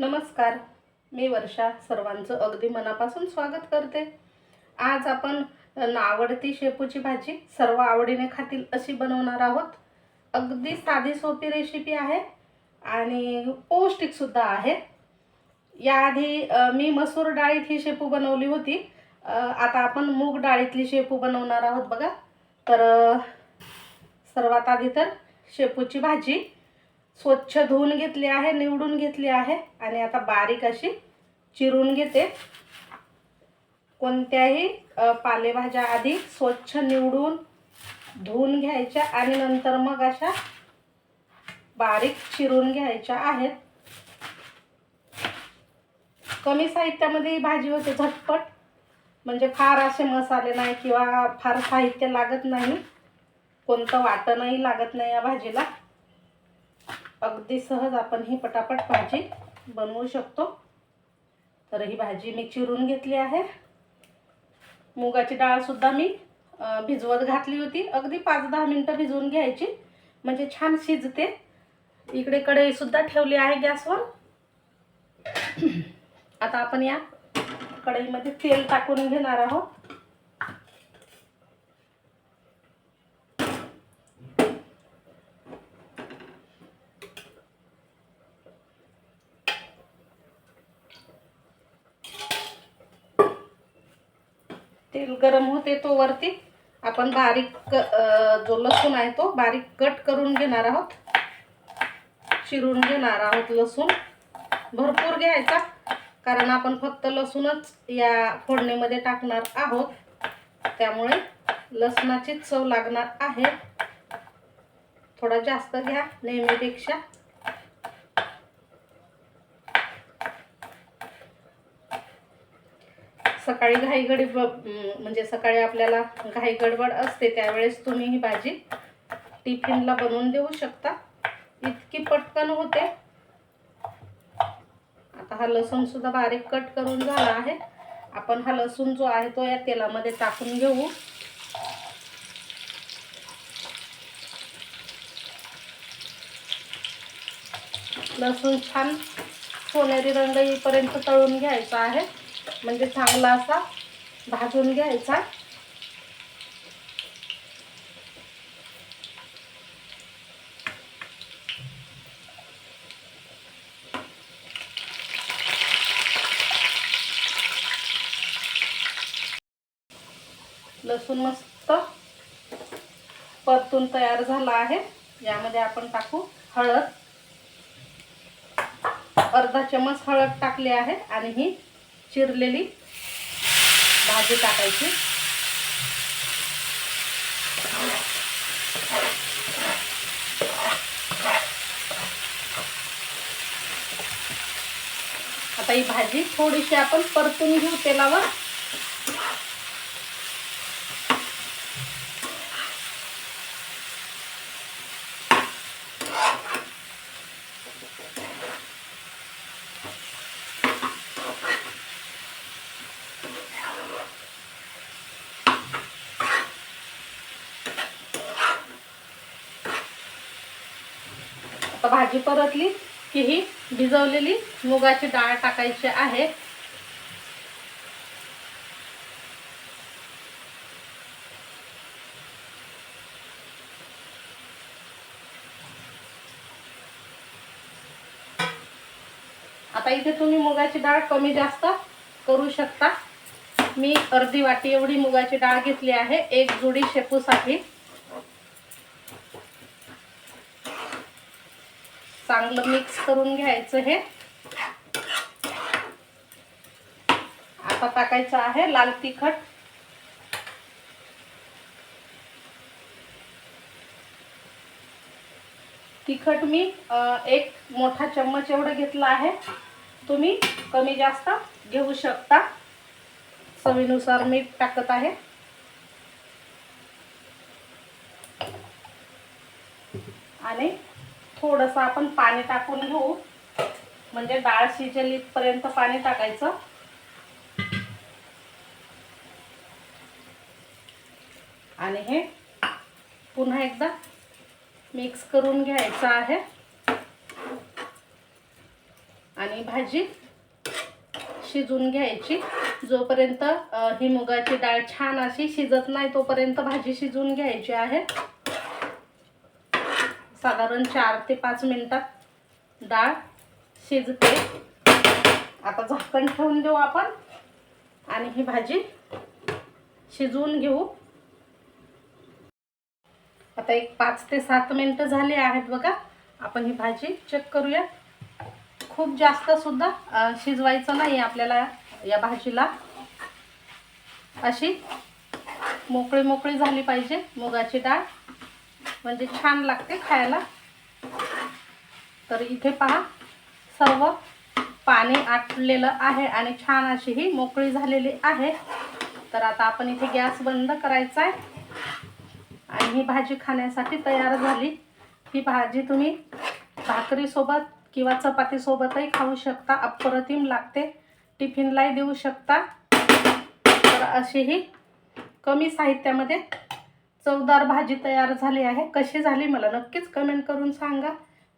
नमस्कार. मी वर्षा सर्वांचं अगदी मनापासून स्वागत करते. आज आपण आवडती शेपूची भाजी सर्व आवडीने खातील अशी बनवणार आहोत. अगदी साधी सोपी रेसिपी आहे आणि पौष्टिकसुद्धा आहे. याआधी मी मसूर डाळीत ही शेपू बनवली होती. आता आपण मूग डाळीतली शेपू बनवणार आहोत बघा. तर सर्वात आधी तर शेपूची भाजी स्वच्छ धुवून घेतली आहे निवडून घेतली आहे. आणि आता बारीक अशी चिरून घेते. कोणत्याही पालेभाज्या आधी स्वच्छ निवडून धुवून घ्यायच्या आणि नंतर मग अशा बारीक चिरून घ्यायच्या आहेत. कमी साहित्यामध्ये ही भाजी होते झटपट. म्हणजे फार असे मसाले नाही किंवा फार साहित्य लागत नाही. कोणतं वाटणही लागत नाही या भाजीला. अगदी सहज आपण ही पटापट भाजी बनवू शकतो. तर ही भाजी मी चिरून घेतली आहे. मुगाची डाळसुद्धा मी भिजवत घातली होती. अगदी पाच दहा मिनटं भिजवून घ्यायची. म्हणजे छान शिजते. इकडे कढईसुद्धा ठेवली आहे गॅसवर. आता आपण या कढईमध्ये तेल टाकून घेणार आहोत. तेल गरम होते तो वरती. आपण बारीक जो लसूण आहे तो बारीक कट करून घेणार आहोत. चिरून घेणार आहोत लसूण. भरपूर घ्यायचा कारण आपण फक्त लसूणच या फोडणीमध्ये टाकणार आहोत. त्यामुळे लसणाचीच चव लागणार आहे. थोडा जास्त घ्या नेहमीपेक्षा. सकाळी घाईगडी म्हणजे सकाळी आपल्याला घाई गडबड असते त्यावेळेस तुम्ही ही भाजी टिफिनला बनवून देऊ शकता. इतकी पटकन होते. आता हा लसूण सुद्धा बारीक कट करून झाला आहे. आपण हा लसूण जो आहे तो या तेलामध्ये टाकून घेऊ. लसूण छान सोनेरी रंग येईपर्यंत तळून घ्यायचा आहे. म्हणजे चांगला असा भाजून घ्यायचा. लसूण मस्त परतून तयार झाला आहे. यामध्ये आपण टाकू हळद. अर्धा चमच हळद टाकली आहे आणि ही चिरलेली भाजी टाकायची. आता ही भाजी थोडीशी आपण परतून घेऊ तेलावर. आता भाजी परतली की ही भिजवलेली मुगाची डाळ टाकायची आहे. आता इथे तुम्ही मुगाची डाळ कमी जास्त करू शकता. मी अर्धी वाटी एवढी मुगाची डाळ घेतली आहे. एक जुडी शेपूसाठी. चांगलं मिक्स करून घ्यायचं हे. आता टाकायचं आहे लाल तिखट. तिखट मी एक मोठा चम्मच एवढं घेतला आहे. तुम्ही कमी जास्त घेऊ शकता. चवीनुसार मीठ टाकत आहे आणि थोडंसं आपण पाणी टाकून घेऊ. म्हणजे डाळ शिजेल इथपर्यंत पाणी टाकायचं. आणि हे पुन्हा एकदा मिक्स करून घ्यायचं आहे. आणि भाजी शिजून घ्यायची. जोपर्यंत ही मुगाची डाळ छान अशी शिजत नाही तोपर्यंत भाजी शिजवून घ्यायची आहे. साधारण चार ते पाच मिनिटात डाळ शिजते. आता झाकण ठेवून देऊ आपण. आणि ही भाजी शिजवून घेऊ. आता एक पाच ते सात मिनटं झाली आहेत बघा. आपण ही भाजी चेक करूया. खूप जास्त सुद्धा शिजवायचं नाही आपल्याला या भाजीला. अशी मोकळी मोकळी झाली पाहिजे मुगाची डाळ. म्हणजे छान लागते खायला. तर इथे पहा सर्व पाणी आटलेलं आहे आणि छान अशी ही मोकळी झालेली आहे. तर आता आपण इथे गॅस बंद करायचा आहे. आणि ही भाजी खाण्यासाठी तयार झाली. ही भाजी तुम्ही भाकरीसोबत किंवा चपातीसोबतही खाऊ शकता. अप्रतिम लागते. टिफिनलाही देऊ शकता. तर अशी ही कमी साहित्यामध्ये चवदार भाजी तयार झाली आहे. कशी झाली मला नक्कीच कमेंट करून सांगा.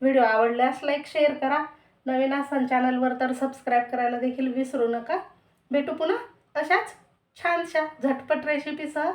व्हिडिओ आवडल्यास लाईक शेअर करा. नवीन असाल चॅनलवर तर सबस्क्राईब करायला देखील विसरू नका. भेटू पुन्हा अशाच छानशा झटपट रेसिपीसह